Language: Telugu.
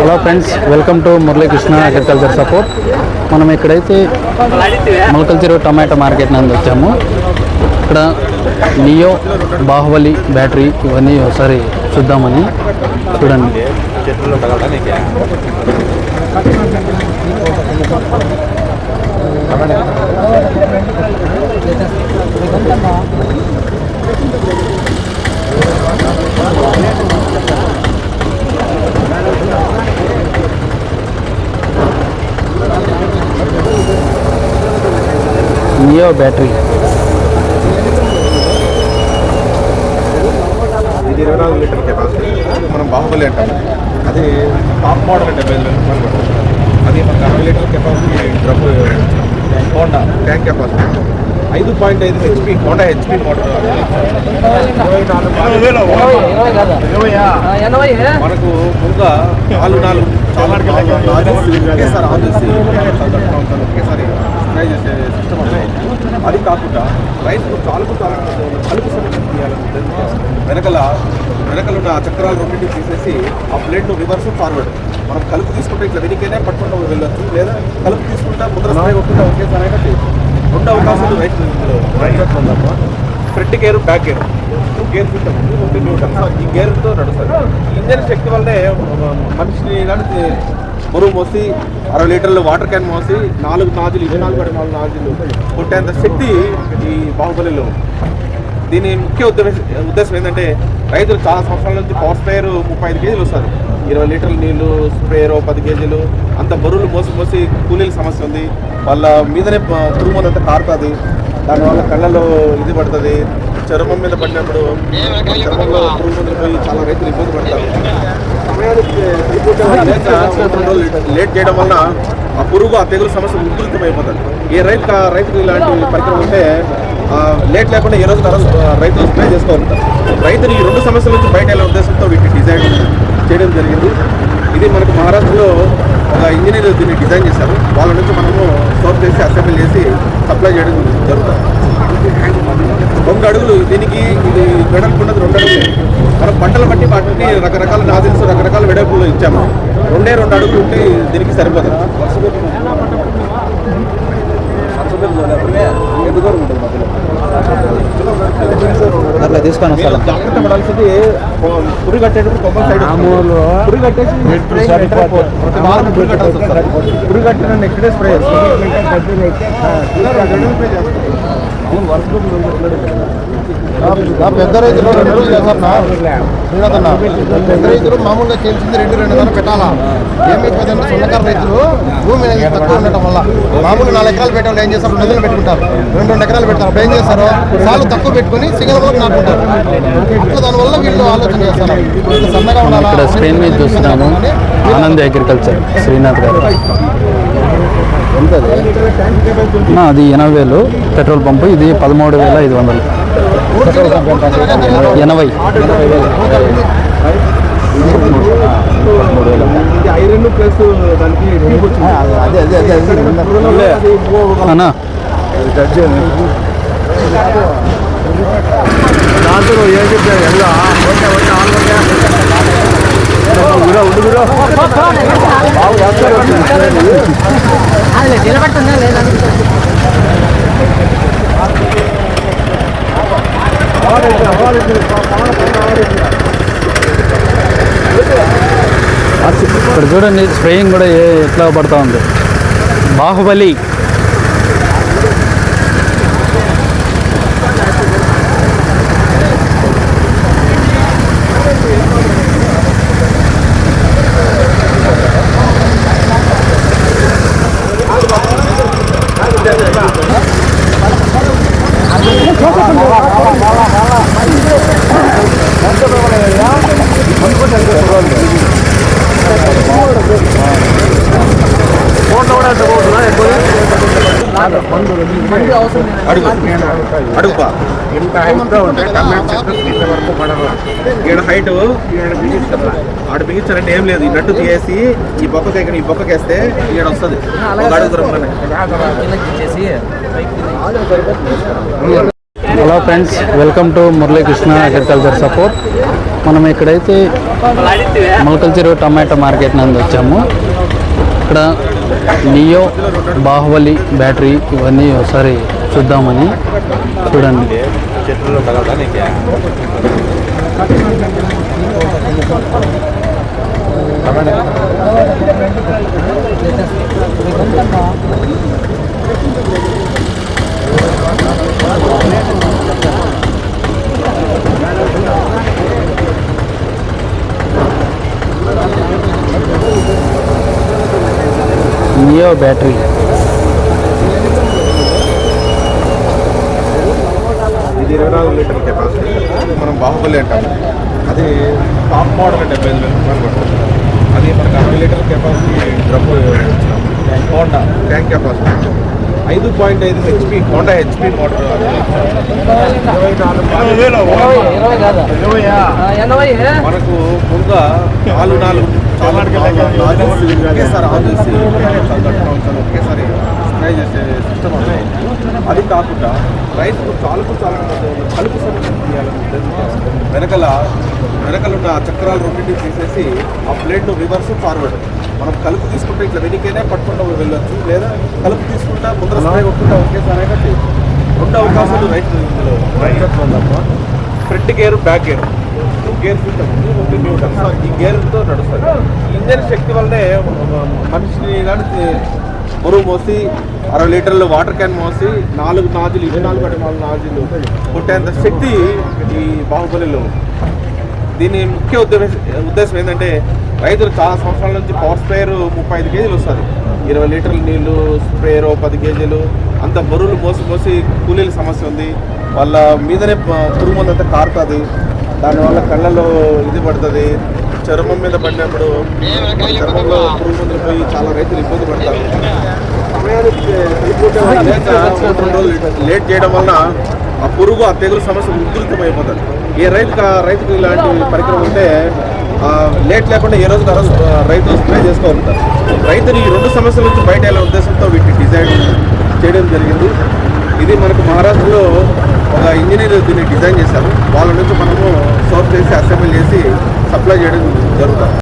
Hello friends welcome to Muralikrishna agriculture support మనం ఇక్కడైతే మొలకల్చెరు టమాటా మార్కెట్ నందు వచ్చాము. ఇక్కడ నియో బాహుబలి బ్యాటరీ ఇవన్నీ ఒకసారి చూద్దామని చూడండి చెట్లు ఉండగలరా నీకు నియో బ్యాటరీ? ఇది ఇరవై నాలుగు లీటర్ కెపాసిటీ. మనం బాహుబలి అంటాం. అది టాప్ మోడల్ అంటే డెబ్బై ఐదు అది మనకు అరవై litre capacity drum Honda tank capacity. ఐదు పాయింట్ ఐదు హెచ్పి హోండా హెచ్పి మోటార్ మనకు ముందుగా నాలుగు నాలుగు చాలా నాలుగు. ఒకేసారి ఆన్ ఒకేసారి స్ప్రే చేసే సిస్టమ్ అది కాకుండా రైతు చాలుకు చాలు కలుపు సమస్య తీయాలని వెనకల వెనకలు ఉన్న ఆ చక్రాలు రెండింటిని తీసేసి ఆ ప్లేట్ రివర్స్ ఫార్వర్డ్ మనం కలుపు తీసుకుంటే ఇట్లా వెనుకనే పట్టుకుంటూ వెళ్ళొచ్చు లేదా కలుపు తీసుకుంటా ముద్ర స్ప్రే కొట్టుకుంటా ఒకేసారి అయినా చేయొచ్చు రెండు అవకాశాలు రైతు రైతు front gear back gear two gear ఉంటాం ఒకటి న్యూటన్ ఈ గేర్తో నడుస్తుంది. ఈ ఇంజన్ శక్తి వల్లే మనిషిని కానీ బరువు మోసి అరవై లీటర్లు వాటర్ క్యాన్ మోసి నాలుగు నాజులు ఇరవై నాలుగు పడి నాలుగు నాజులు కొట్టేంత శక్తి ఈ బాహుబలిలో. దీని ముఖ్య ఉద్దేశం ఉద్దేశం ఏంటంటే రైతులు చాలా సంవత్సరాల నుంచి పవర్ స్ప్రేయర్ ముప్పై ఐదు కేజీలు వస్తుంది ఇరవై లీటర్ల నీళ్ళు స్ప్రేయర్ పది కేజీలు. అంత బరువులు మోసి మోసి కూలీల సమస్య ఉంది. వాళ్ళ మీదనే తురుమంతా కారుతుంది. దానివల్ల కళ్ళలో ఇది పడుతుంది. చర్మం మీద పడినప్పుడు చర్మంలో పోయి చాలా రైతులు ఇబ్బంది పడతారు. లేట్ చేయడం వల్ల ఆ పురుగు ఆ తెగులు సమస్య ఉధృతమైపోతుంది ఏ రైతు రైతుకు ఇలాంటి పరికరం ఉంటే లేట్ లేకుండా ఏ రోజు రైతులు స్ప్రే చేసుకోగలుగుతారు రైతులు ఈ రెండు సమస్యల నుంచి బయట వెళ్ళే ఉద్దేశంతో వీటిని డిజైన్ చేయడం జరిగింది. ఇది మనకు మహారాష్ట్రలో ఒక ఇంజనీర్ దీన్ని డిజైన్ చేశారు. వాళ్ళ నుంచి మనము సోప్ చేసి అసెంబ్లీ చేసి సప్లై చేయడం జరుగుతుంది. అడుగులు దీనికి ఇది వెడల్పు ఉన్నది రెండు అడుగులు. మనం పంటలు బట్టి వాటిని రకరకాల నాజిల్స్ రకరకాల వెడల్పులు ఇచ్చాము. రెండే రెండు అడుగులు ఉంటే దీనికి సరిపోతుంది పురి కట్టిన నెక్స్ట్ డే స్ప్రే పెద్ద రైతులు రెండు రోజులు శ్రీనాథన్న పెద్ద రైతులు మామూలుగా తెలిసింది రెండు రెండు వందలు పెట్టాలా ఏమైపోతుందంటే సొంతకారు రైతులు భూమి అనేది తక్కువ ఉండటం వల్ల మామూలు నాలుగు ఎకరాలు పెట్టే వాళ్ళు ఏం చేస్తారు వందలు పెట్టుకుంటారు రెండు రెండు ఎకరాలు పెడతారు అప్పుడు ఏం చేస్తారు సాలు తక్కువ పెట్టుకుని సింగల్ వరకు నాటుకుంటారు అట్లా దానివల్ల వీళ్ళు ఆలోచన చేస్తారు సన్నగా ఉండాలా ఇక్కడ స్క్రీన్ మీద చూస్తున్నాము. ఆనంద్ అగ్రికల్చర్ శ్రీనాథ్ గారు. అది ఎనభై వేలు. పెట్రోల్ పంపు ఇది పదమూడు వేల ఐదు వందలు. ఎనభై. అన్నా. దాంతో ఏం చెప్పారు ఎలా ఓకే ఓకే నిలబడుతుందా లేదా ఇక్కడ చూడండి స్ప్రేయింగ్ కూడా ఏ ఎట్లా పడతా ఉంది? బాహుబలి అడుగు. అడుగుపా. ఇంత హైట్ ఉంటే టమాటో వరకు పడదు ఈడ హైట్ ఆడ బిగించాలంటే ఏం లేదు. ఈ నట్టు తీసేసి ఈ బొక్కకి ఎక్కడ ఈ బొక్కకి వేస్తే ఈడ వస్తుంది. ఒక అడుగు దూరంలోనే hello friends welcome to Muralikrishna agriculture support. మనం ఇక్కడైతే మొలకల చెరువు టమాటా మార్కెట్ నందు వచ్చాము. ఇక్కడ నియో బాహుబలి బ్యాటరీ ఇవన్నీ ఒకసారి చూద్దామని చూడండి. చెట్లలో తగలదా నీకే నియో బ్యాటరీ ఇది ఇరవై నాలుగు లీటర్ కెపాసిటీ మనం బాహుబలి అంటాం అది టాప్ మోడల్ డెబ్బై ఐదు వేల రూపాయలు పడుతుంది అది మనకు అరవై litre capacity drum Honda tank capacity ఐదు పాయింట్ ఐదు హెచ్పి హోండా హెచ్పి మోటార్ ఇరవై నాలుగు మనకు ముందుగా నాలుగు నాలుగు చాలా ఒకేసారి ఆన్ చేసి ఒకేసారి స్ప్రే చేసే సిస్టమ్ ఉంది అది కాకుండా రైతుకు చాలుకు చాలా కలుపు సమస్య తీయాలని వెనకల వెనకల ఉన్న చక్రాలు రెండింటిని తీసేసి ఆ ప్లేట్ రివర్స్ ఫార్వర్డ్. మనం కలుపు తీసుకుంటే ఇట్లా వెనుకనే పట్టుకుంటూ వెళ్ళొచ్చు లేదా కలుపు తీసుకుంటా ముందర స్ప్రే కొట్టుకుంటా ఒకేసారి చేయొచ్చు. రెండు అవకాశాలు రైతు ఇందులో తప్ప. Front gear back gear. Gear neutral ఈ గేర్తో నడుస్తుంది ఈ ఇంజన్ శక్తి వల్లనే మనిషిని కానీ బరువు మోసి అరవై లీటర్లు వాటర్ క్యాన్ మోసి నాలుగు నాజులు ఇరవై నాలుగు అంటే నాలుగు నాజులు కొట్టేంత శక్తి ఈ బాహుబలిలో. దీని ముఖ్య ఉద్దేశం ఉద్దేశం ఏంటంటే రైతులు చాలా సంవత్సరాల నుంచి పవర్ స్ప్రేయర్ ముప్పై ఐదు కేజీలు వస్తుంది. ఇరవై లీటర్ల నీళ్ళు స్ప్రేయర్ పది కేజీలు అంత బరువులు మోసి మోసి కూలీల సమస్య ఉంది. వాళ్ళ మీదనే పురుగు మందంతా కారుతుంది. దానివల్ల కళ్ళలో ఇది పడుతుంది. చర్మం మీద పడినప్పుడు చర్మంలో పురుగుమందులు పోయి చాలా రైతులు ఇబ్బంది పడతారు. సమయానికి సరిపోతే లేక రెండు రోజులు లేట్ చేయడం వలన ఆ పురుగు ఆ తెగులు సమస్య ఉధృతమైపోతుంది. ఏ రైతుకు ఆ రైతుకు ఇలాంటి పరికరం ఉంటే లేట్ లేకుండా ఏ రోజు రోజు రైతులు స్ప్రే చేసుకోగలుగుతారు. రైతులు ఈ రెండు సమస్యల నుంచి బయట వెళ్ళే ఉద్దేశంతో వీటిని డిజైన్ చేయడం జరిగింది. ఇది మనకు మహారాష్ట్రలో ఒక ఇంజనీర్ దీన్ని డిజైన్ చేశారు. వాళ్ళ నుంచి మనము సోర్స్ చేసి అసెంబ్లీ చేసి సప్లై చేయడం జరుగుతుంది.